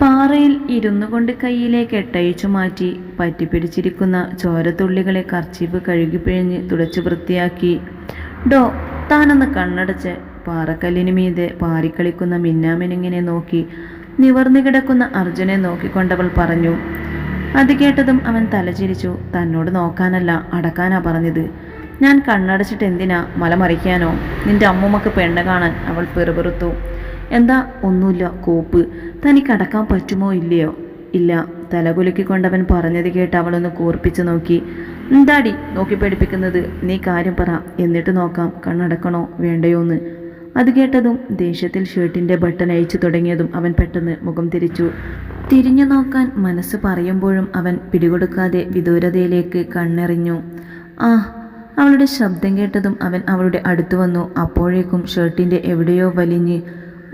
പാറയിൽ ഇരുന്നു കൊണ്ട് കയ്യിലേക്ക് എട്ടയച്ചു മാറ്റി പറ്റിപ്പിടിച്ചിരിക്കുന്ന ചോരത്തുള്ളികളെ കർച്ചീപ്പ് കഴുകിപ്പിഴിഞ്ഞ് തുടച്ചു വൃത്തിയാക്കി. ഡോ താനൊന്ന് കണ്ണടച്ച് പാറക്കല്ലിന് മീതെ പാറിക്കളിക്കുന്ന മിന്നാമിനുങ്ങിനെ നോക്കി നിവർന്നു കിടക്കുന്ന അർജുനെ നോക്കിക്കൊണ്ടവൾ പറഞ്ഞു അത് കേട്ടതും അവൻ തലചിരിച്ചു. തന്നോട് നോക്കാനല്ല അടക്കാനാ പറഞ്ഞത്. ഞാൻ കണ്ണടച്ചിട്ട് എന്തിനാ മല മറിക്കാനോ നിന്റെ അമ്മൂമ്മക്ക് പെണ്ണ് കാണാൻ അവൾ പെറുപെറുത്തു എന്താ ഒന്നുമില്ല കോപ്പ്. തനിക്ക് അടക്കാൻ പറ്റുമോ ഇല്ലയോ? ഇല്ല. തലകുലുക്കിക്കൊണ്ടവൻ പറഞ്ഞത് കേട്ട് അവളൊന്ന് കൂർപ്പിച്ചു നോക്കി. എന്താടി നോക്കി പഠിപ്പിക്കുന്നത് നീ കാര്യം പറ. എന്നിട്ട് നോക്കാം കണ്ണടക്കണോ വേണ്ടയോന്ന് അത് കേട്ടതും ദേഷ്യത്തിൽ ഷർട്ടിന്റെ ബട്ടൺ അയച്ചു തുടങ്ങിയതും അവൻ പെട്ടെന്ന് മുഖം തിരിച്ചു. തിരിഞ്ഞു നോക്കാൻ മനസ്സ് പറയുമ്പോഴും അവൻ പിടികൊടുക്കാതെ വിദൂരതയിലേക്ക് കണ്ണെറിഞ്ഞു. ആ അവളുടെ ശബ്ദം കേട്ടതും അവൻ അവളുടെ അടുത്ത് വന്നു. അപ്പോഴേക്കും ഷർട്ടിന്റെ എവിടെയോ വലിഞ്ഞ്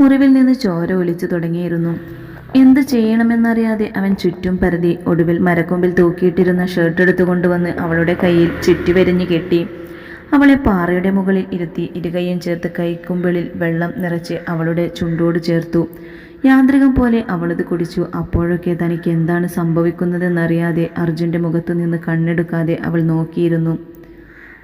മുറിവിൽ നിന്ന് ചോര ഒലിച്ചു തുടങ്ങിയിരുന്നു. എന്ത് ചെയ്യണമെന്നറിയാതെ അവൻ ചുറ്റും പരതി ഒടുവിൽ മരക്കൊമ്പിൽ തൂക്കിയിട്ടിരുന്ന ഷർട്ട് എടുത്തുകൊണ്ടുവന്ന് അവളുടെ കയ്യിൽ ചുറ്റുവരിഞ്ഞ് കെട്ടി. അവളെ പാറയുടെ മുകളിൽ ഇരുത്തി ഇരുകൈയും ചേർത്ത് കൈക്കുമ്പിളിൽ വെള്ളം നിറച്ച് അവളുടെ ചുണ്ടോട് ചേർത്തു. യാന്ത്രികം പോലെ അവളത് കുടിച്ചു. അപ്പോഴൊക്കെ തനിക്ക് എന്താണ് സംഭവിക്കുന്നതെന്നറിയാതെ അർജുന്റെ മുഖത്തു നിന്ന് കണ്ണെടുക്കാതെ അവൾ നോക്കിയിരുന്നു.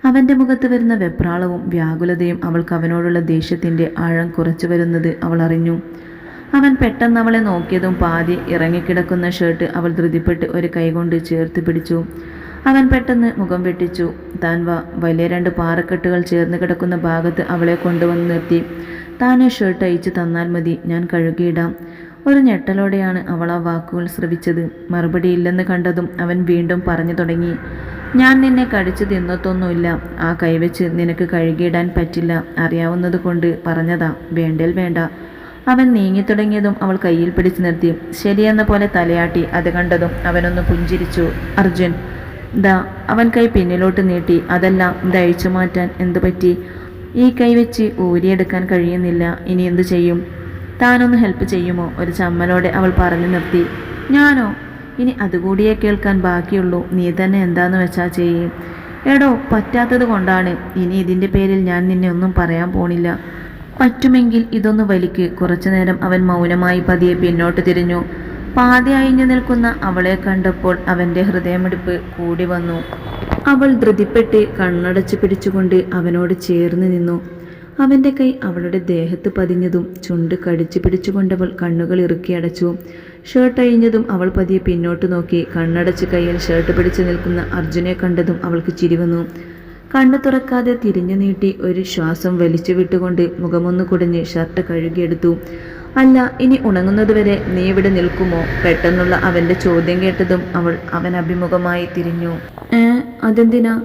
അവന്റെ മുഖത്ത് വരുന്ന വെപ്രാളവും വ്യാകുലതയും അവൾക്ക് അവനോടുള്ള ദേഷ്യത്തിന്റെ ആഴം കുറച്ചു വരുന്നത് അവൾ അറിഞ്ഞു. അവൻ പെട്ടെന്ന് അവളെ നോക്കിയതും പാതി ഇറങ്ങിക്കിടക്കുന്ന ഷർട്ട് അവൾ ധൃതിപ്പെട്ട് ഒരു കൈകൊണ്ട് ചേർത്ത് പിടിച്ചു. അവൻ പെട്ടെന്ന് മുഖം വെട്ടിച്ചു. താൻ വലിയ രണ്ട് പാറക്കെട്ടുകൾ ചേർന്ന് കിടക്കുന്ന ഭാഗത്ത് അവളെ കൊണ്ടുവന്ന് നിർത്തി. താൻ ഷർട്ട് അയച്ചു തന്നാൽ മതി ഞാൻ കഴുകിയിടാം. ഒരു ഞെട്ടലോടെയാണ് അവൾ ആ വാക്കുകൾ ശ്രവിച്ചത്. മറുപടിയില്ലെന്ന് കണ്ടതും അവൻ വീണ്ടും പറഞ്ഞു തുടങ്ങി. ഞാൻ നിന്നെ കടിച്ചു തിന്നത്തൊന്നുമില്ല. ആ കൈവച്ച് നിനക്ക് കഴുകിയിടാൻ പറ്റില്ല. അറിയാവുന്നത് കൊണ്ട് പറഞ്ഞതാ. വേണ്ടേൽ വേണ്ട. അവൻ നീങ്ങിത്തുടങ്ങിയതും അവൾ കയ്യിൽ പിടിച്ചു നിർത്തി. ശരിയെന്ന പോലെ തലയാട്ടി അത് കണ്ടതും അവനൊന്ന് പുഞ്ചിരിച്ചു. അർജുൻ ദാ അവൻ കൈ പിന്നിലോട്ട് നീട്ടി. അതെല്ലാം ദഴിച്ചു മാറ്റാൻ എന്തു പറ്റി? ഈ കൈ വെച്ച് ഊരിയെടുക്കാൻ കഴിയുന്നില്ല. ഇനി എന്തു ചെയ്യും? താനൊന്ന് ഹെൽപ്പ് ചെയ്യുമോ? ഒരു ചമ്മലോടെ അവൾ പറഞ്ഞു നിർത്തി. ഞാനോ? ഇനി അതുകൂടിയേ കേൾക്കാൻ ബാക്കിയുള്ളൂ. നീ തന്നെ എന്താന്ന് വെച്ചാൽ ചെയ്യേ. എടോ പറ്റാത്തത് കൊണ്ടാണ്. ഇനി ഇതിന്റെ പേരിൽ ഞാൻ നിന്നെ ഒന്നും പറയാൻ പോണില്ല. പറ്റുമെങ്കിൽ ഇതൊന്ന് വലിക്ക്. കുറച്ചു നേരം അവൻ മൗനമായി പതിയെ പിന്നോട്ട് തിരിഞ്ഞു. പാതി അയിഞ്ഞു നിൽക്കുന്ന അവളെ കണ്ടപ്പോൾ അവന്റെ ഹൃദയമിടിപ്പ് കൂടി വന്നു. അവൾ ധൃതിപ്പെട്ട് കണ്ണടച്ച് പിടിച്ചുകൊണ്ട് അവനോട് ചേർന്ന് നിന്നു. അവന്റെ കൈ അവളുടെ ദേഹത്ത് പതിഞ്ഞതും ചുണ്ട് കടിച്ചു പിടിച്ചുകൊണ്ടവൾ കണ്ണുകൾ ഇറുക്കി അടച്ചു. ഷർട്ട് അഴിഞ്ഞതും അവൾ പതിയെ പിന്നോട്ട് നോക്കി. കണ്ണടച്ച് കയ്യിൽ ഷർട്ട് പിടിച്ചു നിൽക്കുന്ന അർജുനെ കണ്ടതും അവൾക്ക് ചിരിവന്നു കണ്ണു തുറക്കാതെ തിരിഞ്ഞു നീട്ടി ഒരു ശ്വാസം വലിച്ചു വിട്ടുകൊണ്ട് മുഖമൊന്ന് കുടഞ്ഞ് ഷർട്ട് കഴുകിയെടുത്തു. അല്ല ഇനി ഉണങ്ങുന്നതുവരെ നീ ഇവിടെ നിൽക്കുമോ? പെട്ടെന്നുള്ള അവന്റെ ചോദ്യം കേട്ടതും അവൾ അവൻ അഭിമുഖമായി തിരിഞ്ഞു. ഏ അതെന്തിനാ?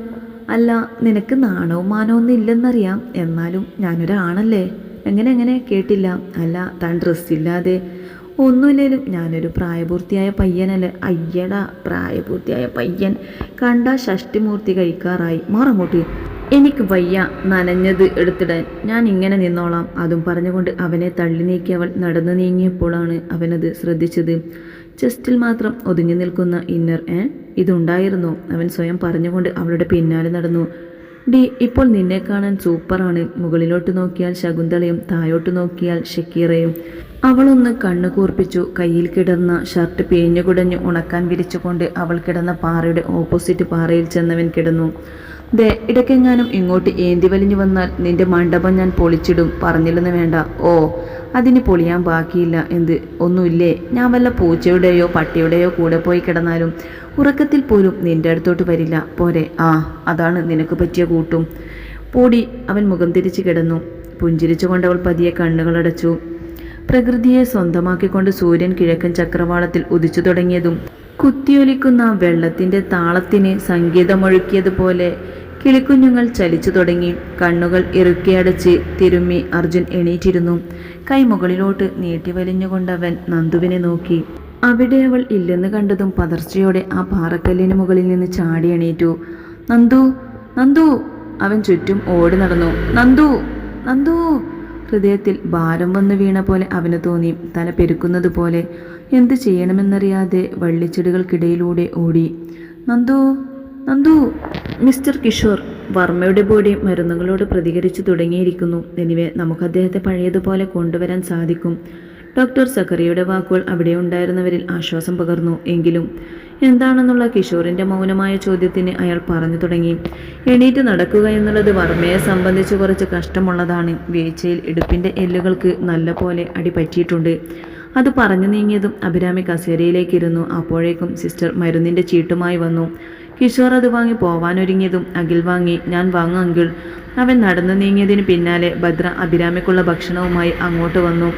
അല്ല നിനക്ക് നാണവും മാനവും ഇല്ലെന്നറിയാം. എന്നാലും ഞാനൊരാണല്ലേ? എങ്ങനെ എങ്ങനെ? കേട്ടില്ല. അല്ല താൻ ഡ്രസ്സില്ലാതെ ഒന്നുമില്ലേലും ഞാനൊരു പ്രായപൂർത്തിയായ പയ്യനല്ലേ? അയ്യടാ പ്രായപൂർത്തിയായ പയ്യൻ. കണ്ട ഷഷ്ടിമൂർത്തി കഴിക്കാറായി. മാറങ്ങോട്ട്. എനിക്ക് വയ്യ നനഞ്ഞത് എടുത്തിടാൻ. ഞാൻ ഇങ്ങനെ നിന്നോളാം. അതും പറഞ്ഞുകൊണ്ട് അവനെ തള്ളി നീക്കി അവൾ നടന്നു നീങ്ങിയപ്പോഴാണ് അവനത് ശ്രദ്ധിച്ചത്. ചെസ്റ്റിൽ മാത്രം ഒതുങ്ങി നിൽക്കുന്ന ഇന്നർ ഏ? ഇതുണ്ടായിരുന്നു. അവൻ സ്വയം പറഞ്ഞുകൊണ്ട് അവളുടെ പിന്നാലെ നടന്നു. ഡി ഇപ്പോൾ നിന്നെ കാണാൻ സൂപ്പറാണ്. മുകളിലോട്ട് നോക്കിയാൽ ശകുന്തളയും താഴോട്ട് നോക്കിയാൽ ഷക്കീറയും. അവളൊന്ന് കണ്ണു കൂർപ്പിച്ചു. കയ്യിൽ കിടന്ന ഷർട്ട് പിഴിഞ്ഞു ഉണക്കാൻ വിരിച്ചുകൊണ്ട് അവൾ കിടന്ന പാറയുടെ ഓപ്പോസിറ്റ് പാറയിൽ ചെന്നവൻ കിടന്നു. ദേ ഇടയ്ക്കെങ്ങാനും ഇങ്ങോട്ട് ഏന്തി വലിഞ്ഞു വന്നാൽ നിന്റെ മണ്ഡപം ഞാൻ പൊളിച്ചിടും. പറഞ്ഞില്ലെന്ന് വേണ്ട. ഓ അതിന് പൊളിയാൻ ബാക്കിയില്ല എന്ത്? ഒന്നുമില്ലേ? ഞാൻ വല്ല പൂച്ചയുടെയോ പട്ടിയുടെയോ കൂടെ പോയി കിടന്നാലും ഉറക്കത്തിൽ പോലും നിന്റെ അടുത്തോട്ട് വരില്ല. പോരെ. ആ അതാണ് നിനക്ക് പറ്റിയ കൂട്ടും. പോടി അവൻ മുഖം തിരിച്ച് കിടന്നു. പുഞ്ചിരിച്ചുകൊണ്ട് അവൾ പതിയെ കണ്ണുകളടച്ചു പ്രകൃതിയെ സ്വന്തമാക്കിക്കൊണ്ട് സൂര്യൻ കിഴക്കൻ ചക്രവാളത്തിൽ ഉദിച്ചു തുടങ്ങിയതും കുത്തിയൊലിക്കുന്ന വെള്ളത്തിന്റെ താളത്തിന് സംഗീതമൊഴുക്കിയതുപോലെ കിളിക്കുഞ്ഞുങ്ങൾ ചലിച്ചു തുടങ്ങി. കണ്ണുകൾ ഇറുക്കിയടച്ച് തിരുമ്മി അർജുൻ എണീറ്റിരുന്നു. കൈമുകളിലോട്ട് മുകളിലോട്ട് നീട്ടി വലിഞ്ഞുകൊണ്ടവൻ നന്ദുവിനെ നോക്കി. അവിടെ അവൾ ഇല്ലെന്ന് കണ്ടതും പതർച്ചയോടെ ആ പാറക്കല്ലിന് മുകളിൽ നിന്ന് ചാടി എണീറ്റു. നന്ദു നന്ദു അവൻ ചുറ്റും ഓടി നടന്നു. നന്ദു നന്ദു ഹൃദയത്തിൽ ഭാരം വന്ന് വീണ പോലെ അവന് തോന്നി. തല പെരുക്കുന്നത് പോലെ എന്ത് ചെയ്യണമെന്നറിയാതെ വള്ളിച്ചെടികൾക്കിടയിലൂടെ ഓടി. നന്ദു നന്ദു മിസ്റ്റർ കിഷോർ വർമ്മയുടെ ബോഡി മരുന്നുകളോട് പ്രതികരിച്ചു തുടങ്ങിയിരിക്കുന്നു. എനിവേ നമുക്ക് അദ്ദേഹത്തെ പഴയതുപോലെ കൊണ്ടുവരാൻ സാധിക്കും. ഡോക്ടർ സക്കറിയുടെ വാക്കുകൾ അവിടെ ഉണ്ടായിരുന്നവരിൽ ആശ്വാസം പകർന്നു. എങ്കിലും എന്താണെന്നുള്ള കിഷോറിന്റെ മൗനമായ ചോദ്യത്തിന് അയാൾ പറഞ്ഞു തുടങ്ങി. എണീറ്റ് നടക്കുക എന്നുള്ളത് വർമ്മയെ സംബന്ധിച്ച് കുറച്ച് കഷ്ടമുള്ളതാണ്. വീഴ്ചയിൽ ഇടുപ്പിന്റെ എല്ലുകൾക്ക് നല്ല പോലെ അടി പറ്റിയിട്ടുണ്ട്. അത് പറഞ്ഞു നീങ്ങിയതും അഭിരാമി കസേരയിലേക്കിരുന്നു. അപ്പോഴേക്കും സിസ്റ്റർ മരുന്നിന്റെ ചീട്ടുമായി വന്നു. കിഷോർ അത് വാങ്ങി പോവാനൊരുങ്ങിയതും അഖിൽ വാങ്ങി ഞാൻ വാങ്ങും അങ്കിൾ. അവൻ നടന്നു നീങ്ങിയതിന് പിന്നാലെ ഭദ്ര അഭിരാമിക്കുള്ള ഭക്ഷണവുമായി അങ്ങോട്ട് വന്നു.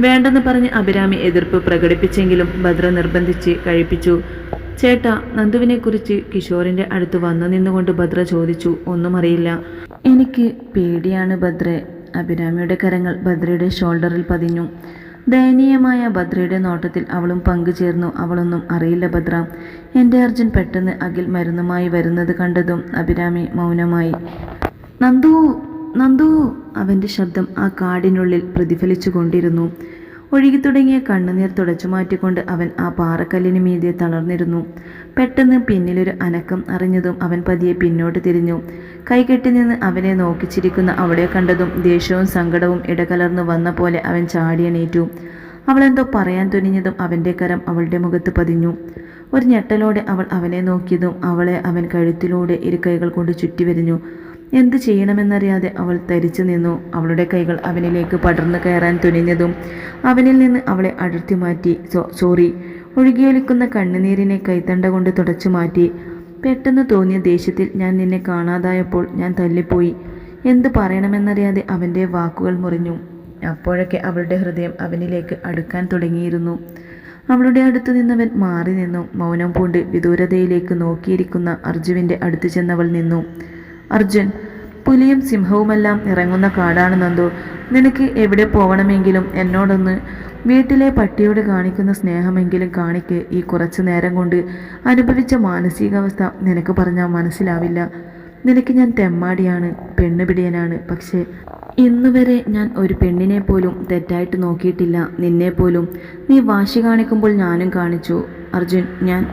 വേണ്ടെന്ന് പറഞ്ഞ് അഭിരാമി എതിർപ്പ് പ്രകടിപ്പിച്ചെങ്കിലും ഭദ്ര നിർബന്ധിച്ച് കഴിപ്പിച്ചു. ചേട്ടാ നന്ദുവിനെക്കുറിച്ച് കിഷോറിന്റെ അടുത്ത് വന്നു നിന്നുകൊണ്ട് ഭദ്ര ചോദിച്ചു. ഒന്നും അറിയില്ല. എനിക്ക് പേടിയാണ് ഭദ്രെ. അഭിരാമിയുടെ കരങ്ങൾ ഭദ്രയുടെ ഷോൾഡറിൽ പതിഞ്ഞു. ദയനീയമായ ഭദ്രയുടെ നോട്ടത്തിൽ അവളും പങ്കുചേർന്നു. അവളൊന്നും അറിയില്ല ഭദ്ര. എന്റെ അർജുൻ പെട്ടെന്ന് അഖിൽ മരുന്നുമായി വരുന്നത് കണ്ടതും അഭിരാമി മൗനമായി. നന്ദു നന്ദു അവന്റെ ശബ്ദം ആ കാടിനുള്ളിൽ പ്രതിഫലിച്ചു കൊണ്ടിരുന്നു ഒഴുകിത്തുടങ്ങിയ കണ്ണുനീർ തുടച്ചു മാറ്റിക്കൊണ്ട് അവൻ ആ പാറക്കല്ലിന് മീതെ തളർന്നിരുന്നു. പെട്ടെന്ന് പിന്നിലൊരു അനക്കം അറിഞ്ഞതും അവൻ പതിയെ പിന്നോട്ട് തിരിഞ്ഞു. കൈകെട്ടി നിന്ന് അവനെ നോക്കിച്ചിരിക്കുന്ന അവളെ കണ്ടതും ദേഷ്യവും സങ്കടവും ഇടകലർന്നു വന്ന പോലെ അവൻ ചാടിയണീറ്റു അവളെന്തോ പറയാൻ തുനിഞ്ഞതും അവന്റെ കരം അവളുടെ മുഖത്ത് പതിഞ്ഞു. ഒരു ഞെട്ടലോടെ അവൾ അവനെ നോക്കിയതും അവളെ അവൻ കഴുത്തിലൂടെ ഇരു കൈകൾ കൊണ്ട് ചുറ്റിവരിഞ്ഞു. എന്തു ചെയ്യണമെന്നറിയാതെ അവൾ തരിച്ചു നിന്നു. അവളുടെ കൈകൾ അവനിലേക്ക് പടർന്നു കയറാൻ തുനിഞ്ഞതും അവനിൽ നിന്ന് അവളെ അടർത്തി മാറ്റി. സോറി. ഒഴുകിയൊലിക്കുന്ന കണ്ണുനീരിനെ കൈത്തണ്ട കൊണ്ട് തുടച്ചു മാറ്റി. പെട്ടെന്ന് തോന്നിയ ദേഷ്യത്തിൽ ഞാൻ നിന്നെ കാണാതായപ്പോൾ ഞാൻ തല്ലിപ്പോയി. എന്ത് പറയണമെന്നറിയാതെ അവന്റെ വാക്കുകൾ മുറിഞ്ഞു. അപ്പോഴൊക്കെ അവളുടെ ഹൃദയം അവനിലേക്ക് അടുക്കാൻ തുടങ്ങിയിരുന്നു. അവളുടെ അടുത്ത് നിന്നവൻ മാറി നിന്നു. മൗനം പൂണ്ട് വിദൂരതയിലേക്ക് നോക്കിയിരിക്കുന്ന അർജുവിന്റെ അടുത്ത് ചെന്നവൾ നിന്നു. അർജുൻ പുലിയും സിംഹവുമെല്ലാം ഇറങ്ങുന്ന കാടാണ് നന്ദു നിനക്ക് എവിടെ പോകണമെങ്കിലും എന്നോടൊന്ന് വീട്ടിലെ പട്ടിയോട് കാണിക്കുന്ന സ്നേഹമെങ്കിലും കാണിക്ക് ഈ കുറച്ചു നേരം കൊണ്ട്. അനുഭവിച്ച മാനസികാവസ്ഥ നിനക്ക് പറഞ്ഞാൽ മനസ്സിലാവില്ല. നിനക്ക് ഞാൻ തെമ്മാടിയാണ് പെണ്ണുപിടിയനാണ്. പക്ഷേ ഇന്നുവരെ ഞാൻ ഒരു പെണ്ണിനെ പോലും തെറ്റായിട്ട് നോക്കിയിട്ടില്ല. നിന്നെ പോലും. നീ വാശി കാണിക്കുമ്പോൾ ഞാനും കാണിച്ചു. അർജുൻ ഞാൻ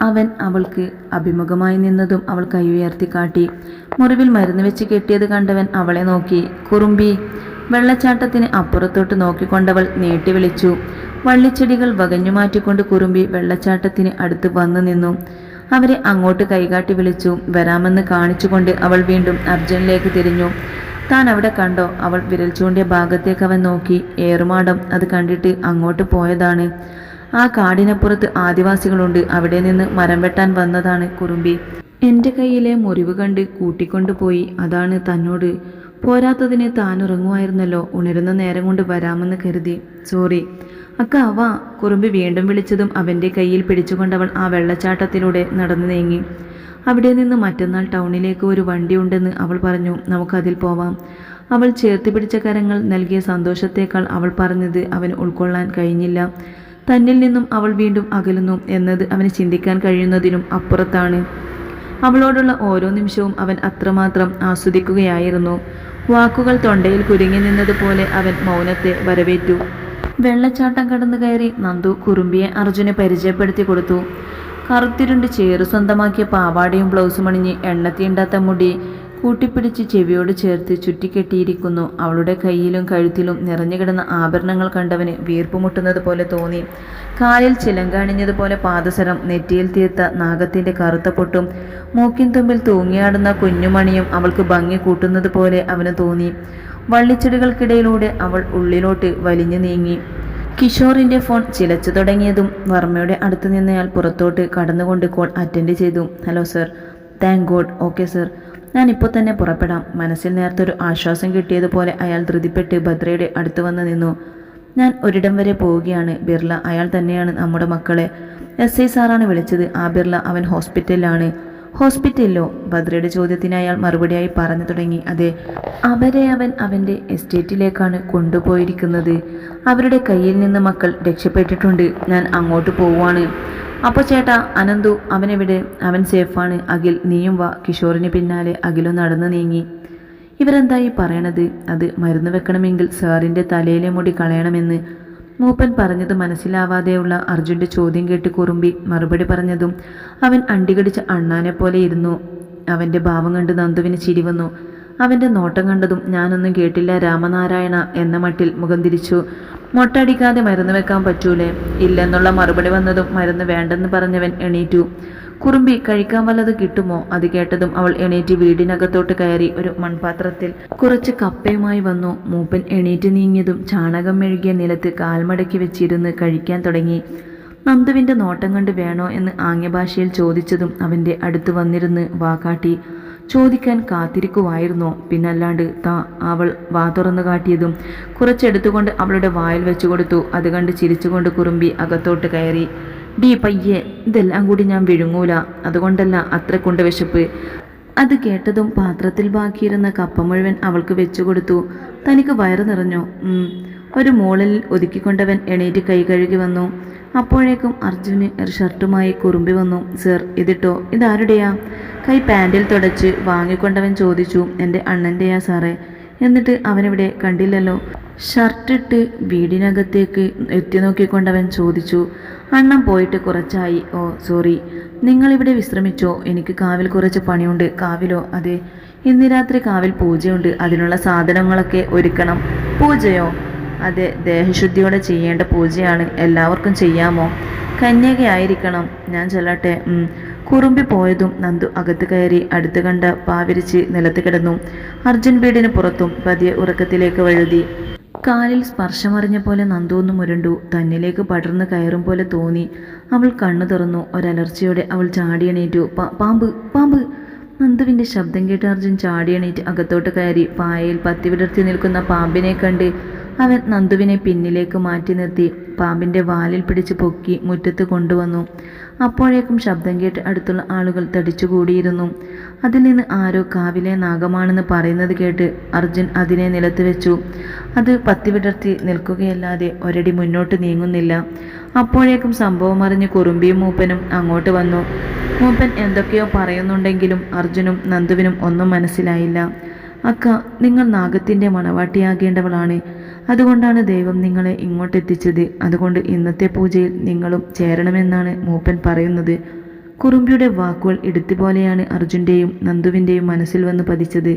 അവൻ അവൾക്ക് അഭിമുഖമായി നിന്നതും അവൾ കൈ ഉയർത്തി കാട്ടി. മുറിവിൽ മരുന്ന് വെച്ച് കെട്ടിയത് കണ്ടവൻ അവളെ നോക്കി. കുറുമ്പി വെള്ളച്ചാട്ടത്തിന് അപ്പുറത്തോട്ട് നോക്കിക്കൊണ്ടവൾ നീട്ടി വിളിച്ചു. വള്ളിച്ചെടികൾ വകഞ്ഞു മാറ്റിക്കൊണ്ട് കുറുമ്പി വെള്ളച്ചാട്ടത്തിന് അടുത്ത് വന്നു നിന്നു. അവരെ അങ്ങോട്ട് കൈകാട്ടി വിളിച്ചു. വരാമെന്ന് കാണിച്ചുകൊണ്ട് അവൾ വീണ്ടും അർജുനിലേക്ക് തിരിഞ്ഞു. താൻ അവിടെ കണ്ടോ? അവൾ വിരൽ ചൂണ്ടിയ ഭാഗത്തേക്ക് അവൻ നോക്കി. ഏറുമാടം അത് കണ്ടിട്ട് അങ്ങോട്ട് പോയതാണ്. ആ കാടിനപ്പുറത്ത് ആദിവാസികളുണ്ട്. അവിടെ നിന്ന് മരം വെട്ടാൻ വന്നതാണ് കുറുമ്പി. എന്റെ കയ്യിലെ മുറിവ് കണ്ട് കൂട്ടിക്കൊണ്ടുപോയി. അതാണ് തന്നോട്. പോരാത്തതിന് താൻ ഉറങ്ങുമായിരുന്നല്ലോ ഉണരുന്ന നേരം കൊണ്ട് വരാമെന്ന് കരുതി. സോറി. അക്ക അവ കുറുമ്പി വീണ്ടും വിളിച്ചതും അവന്റെ കയ്യിൽ പിടിച്ചുകൊണ്ടവൾ ആ വെള്ളച്ചാട്ടത്തിലൂടെ നടന്നു നീങ്ങി. അവിടെ നിന്ന് മറ്റന്നാൾ ടൗണിലേക്ക് ഒരു വണ്ടിയുണ്ടെന്ന് അവൾ പറഞ്ഞു. നമുക്കതിൽ പോവാം. അവൾ ചേർത്ത് പിടിച്ച കരങ്ങൾ നൽകിയ സന്തോഷത്തേക്കാൾ അവൾ പറഞ്ഞത് അവന് ഉൾക്കൊള്ളാൻ കഴിഞ്ഞില്ല. തന്നിൽ നിന്നും അവൾ വീണ്ടും അകലുന്നു എന്നത് അവന് ചിന്തിക്കാൻ കഴിയുന്നതിനും അപ്പുറത്താണ്. അവളോടുള്ള ഓരോ നിമിഷവും അവൻ അത്രമാത്രം ആസ്വദിക്കുകയായിരുന്നു. വാക്കുകൾ തൊണ്ടയിൽ കുരുങ്ങി നിന്നതുപോലെ അവൻ മൗനത്തെ വരവേറ്റു. വെള്ളച്ചാട്ടം കടന്നു കയറി നന്ദു കുറുമ്പിയെ അർജുനെ പരിചയപ്പെടുത്തി കൊടുത്തു. കറുത്തിരുണ്ട് ചേറ് സ്വന്തമാക്കിയ പാവാടയും ബ്ലൗസും അണിഞ്ഞ് എണ്ണത്തിയുണ്ടാത്ത മുടി കൂട്ടിപ്പിടിച്ച് ചെവിയോട് ചേർത്ത് ചുറ്റിക്കെട്ടിയിരിക്കുന്നു. അവളുടെ കയ്യിലും കഴുത്തിലും നിറഞ്ഞുകിടന്ന ആഭരണങ്ങൾ കണ്ടവന് വീർപ്പുമുട്ടുന്നത് പോലെ തോന്നി. കാലിൽ ചിലങ്കാണിഞ്ഞതുപോലെ പാദസരം നെറ്റിയിൽ തീർത്ത നാഗത്തിന്റെ കറുത്ത പൊട്ടും മൂക്കിൻ തുമ്പിൽ തൂങ്ങിയാടുന്ന കുഞ്ഞുമണിയും അവൾക്ക് ഭംഗി കൂട്ടുന്നത് പോലെ അവന് തോന്നി. വള്ളിച്ചെടികൾക്കിടയിലൂടെ അവൾ ഉള്ളിലോട്ട് വലിഞ്ഞു നീങ്ങി. കിഷോറിന്റെ ഫോൺ ചിലച്ചു തുടങ്ങിയതും വർമ്മയുടെ അടുത്ത് നിന്നയാൾ പുറത്തോട്ട് കടന്നുകൊണ്ട് കോൾ അറ്റൻഡ് ചെയ്തു. Hello sir. Thank God. Okay sir. ഞാൻ ഇപ്പോൾ തന്നെ പുറപ്പെടാം. മനസ്സിൽ നേർത്തൊരു ആശ്വാസം കിട്ടിയതുപോലെ അയാൾ ധൃതിപ്പെട്ട് ഭദ്രയുടെ അടുത്ത് വന്ന് നിന്നു. ഞാൻ ഒരിടം വരെ പോവുകയാണ്. ബിർള അയാൾ തന്നെയാണ് നമ്മുടെ മക്കളെ. എസ് ഐ സാറാണ് വിളിച്ചത്. ആ ബിർള അവൻ ഹോസ്പിറ്റലിലാണ്. ഹോസ്പിറ്റലിലോ? ഭദ്രയുടെ ചോദ്യത്തിന് അയാൾ മറുപടിയായി പറഞ്ഞു തുടങ്ങി. അതെ അവരെ അവൻ അവന്റെ എസ്റ്റേറ്റിലേക്കാണ് കൊണ്ടുപോയിരിക്കുന്നത്. അവരുടെ കയ്യിൽ നിന്ന് മക്കൾ രക്ഷപ്പെട്ടിട്ടുണ്ട്. ഞാൻ അങ്ങോട്ട് പോവുകയാണ്. അപ്പോൾ ചേട്ടാ അനന്തു അവനെവിടെ? അവൻ സേഫാണ്. അഖിൽ നീയും വാ. കിഷോറിന് പിന്നാലെ അഖിലും നടന്നു നീങ്ങി. ഇവരെന്തായി പറയണത്? അത് മരുന്ന് വെക്കണമെങ്കിൽ സാറിന്റെ തലയിലെ മുടി കളയണമെന്ന് മൂപ്പൻ പറഞ്ഞത് മനസ്സിലാവാതെയുള്ള അർജുന്റെ ചോദ്യം കേട്ട് കുറുമ്പി മറുപടി പറഞ്ഞതും അവൻ അണ്ടികടിച്ച അണ്ണാനെ പോലെ ഇരുന്നു. അവന്റെ ഭാവം കണ്ട് നന്ദുവിന് ചിരി വന്നു. അവന്റെ നോട്ടം കണ്ടതും ഞാനൊന്നും കേട്ടില്ല രാമനാരായണ എന്ന മട്ടിൽ മുഖം തിരിച്ചു. മൊട്ടടിക്കാതെ മരുന്ന് വെക്കാൻ പറ്റൂലേ? ഇല്ലെന്നുള്ള മറുപടി വന്നതും മരുന്ന് വേണ്ടെന്ന് പറഞ്ഞവൻ എണീറ്റു. കുറുമ്പി കഴിക്കാൻ വല്ലത് കിട്ടുമോ? അത് കേട്ടതും അവൾ എണീറ്റ് വീടിനകത്തോട്ട് കയറി ഒരു മൺപാത്രത്തിൽ. കുറച്ച് കപ്പയുമായി വന്നു. മൂപ്പൻ എണീറ്റ് നീങ്ങിയതും ചാണകം മെഴുകിയ നിലത്ത് കാൽമടക്കി വെച്ചിരുന്ന് കഴിക്കാൻ തുടങ്ങി. നന്ദുവിന്റെ നോട്ടം കണ്ട് വേണോ എന്ന് ആംഗ്യഭാഷയിൽ ചോദിച്ചതും അവന്റെ അടുത്ത് വന്നിരുന്ന് വാക്കാട്ടി ചോദിക്കാൻ കാത്തിരിക്കുവായിരുന്നോ? പിന്നല്ലാണ്ട് താ അവൾ വാ തുറന്നു കാട്ടിയതും കുറച്ചെടുത്തുകൊണ്ട് അവളുടെ വായിൽ വെച്ചു കൊടുത്തു അത് കണ്ട് ചിരിച്ചുകൊണ്ട് കുറുമ്പി അകത്തോട്ട് കയറി. ഡീ പയ്യെ ഇതെല്ലാം കൂടി ഞാൻ വിഴുങ്ങൂല. അതുകൊണ്ടല്ല അത്രക്കൊണ്ട് വിശപ്പ്. അത് കേട്ടതും പാത്രത്തിൽ ബാക്കിയിരുന്ന കപ്പ മുഴുവൻ അവൾക്ക് വെച്ചു കൊടുത്തു. തനിക്ക് വയറ് നിറഞ്ഞു. ഒരു മോളിൽ ഒതുക്കിക്കൊണ്ടവൻ എണീറ്റ് കൈ കഴുകി വന്നു. അപ്പോഴേക്കും അർജുന് ഒരു ഷർട്ടുമായി കുറുമ്പി വന്നു. സർ ഇതിട്ടോ? ഇതാരുടെയാ? കൈ പാൻറിൽ തുടച്ച് വാങ്ങിക്കൊണ്ടവൻ ചോദിച്ചു. എന്റെ അണ്ണന്റെയാ സാറേ. എന്നിട്ട് അവനിവിടെ കണ്ടില്ലല്ലോ. ഷർട്ടിട്ട് വീടിനകത്തേക്ക് എത്തി നോക്കിക്കൊണ്ടവൻ ചോദിച്ചു അണ്ണം പോയിട്ട് കുറച്ചായി. Oh sorry. നിങ്ങളിവിടെ വിശ്രമിച്ചോ? എനിക്ക് കാവിൽ കുറച്ച് പണിയുണ്ട്. കാവിലോ? അതെ. ഇന്ന് രാത്രി കാവിൽ പൂജയുണ്ട്. അതിനുള്ള സാധനങ്ങളൊക്കെ ഒരുക്കണം. പൂജയോ? അതെ. ദേഹശുദ്ധിയോടെ ചെയ്യേണ്ട പൂജയാണ്. എല്ലാവർക്കും ചെയ്യാമോ? കന്യകയായിരിക്കണം. ഞാൻ ചെല്ലട്ടെ. കുറുമ്പി പോയതും നന്ദു അകത്ത് കയറി അടുത്ത് കണ്ട പാവിരിച്ച് നിലത്ത് കിടന്നു. അർജുൻ വീടിന് പുറത്തും പതിയെ ഉറക്കത്തിലേക്ക് വഴുതി. കാലിൽ സ്പർശമറിഞ്ഞ പോലെ നന്ദു ഒന്ന് മുരണ്ടു. തന്നിലേക്ക് പടർന്നു കയറും പോലെ തോന്നി. അവൾ കണ്ണു തുറന്നു. ഒരലർച്ചയോടെ അവൾ ചാടിയണീറ്റു പാമ്പ് പാമ്പ്! നന്ദുവിന്റെ ശബ്ദം കേട്ട് അർജുൻ ചാടിയണീറ്റ് അകത്തോട്ട് കയറി. പായയിൽ പത്തി വിടർത്തി നിൽക്കുന്ന പാമ്പിനെ കണ്ട് അവൻ നന്ദുവിനെ പിന്നിലേക്ക് മാറ്റി നിർത്തി. പാമ്പിന്റെ വാലിൽ പിടിച്ച് പൊക്കി മുറ്റത്ത് കൊണ്ടുവന്നു. അപ്പോഴേക്കും ശബ്ദം കേട്ട് അടുത്തുള്ള ആളുകൾ തടിച്ചുകൂടിയിരുന്നു. അതിൽ നിന്ന് ആരോ കാവിലെ നാഗമാണെന്ന് പറയുന്നത് കേട്ട് അർജുൻ അതിനെ നിലത്ത് വെച്ചു. അത് പത്തി വിടർത്തി നിൽക്കുകയല്ലാതെ ഒരടി മുന്നോട്ട് നീങ്ങുന്നില്ല. അപ്പോഴേക്കും സംഭവം അറിഞ്ഞ് കുറുമ്പിയും മൂപ്പനും അങ്ങോട്ട് വന്നു. മൂപ്പൻ എന്തൊക്കെയോ പറയുന്നുണ്ടെങ്കിലും അർജുനും നന്ദുവിനും ഒന്നും മനസ്സിലായില്ല. അക്ക നിങ്ങൾ നാഗത്തിന്റെ മണവാട്ടിയാകേണ്ടവളാണ്. അതുകൊണ്ടാണ് ദൈവം നിങ്ങളെ ഇങ്ങോട്ടെത്തിച്ചത്. അതുകൊണ്ട് ഇന്നത്തെ പൂജയിൽ നിങ്ങളും ചേരണമെന്നാണ് മൂപ്പൻ പറയുന്നത്. കുറുമ്പിയുടെ വാക്കുകൾ എടുത്തുപോലെയാണ് അർജുന്റെയും നന്ദുവിന്റെയും മനസ്സിൽ വന്ന് പതിച്ചത്.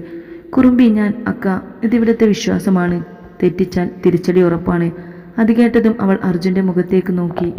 കുറുമ്പി ഞാൻ അക്ക ഇതിവിടുത്തെ വിശ്വാസമാണ്. തെറ്റിച്ചാൽ തിരിച്ചടി ഉറപ്പാണ്. അത് കേട്ടതും അവൾ അർജുന്റെ മുഖത്തേക്ക് നോക്കി.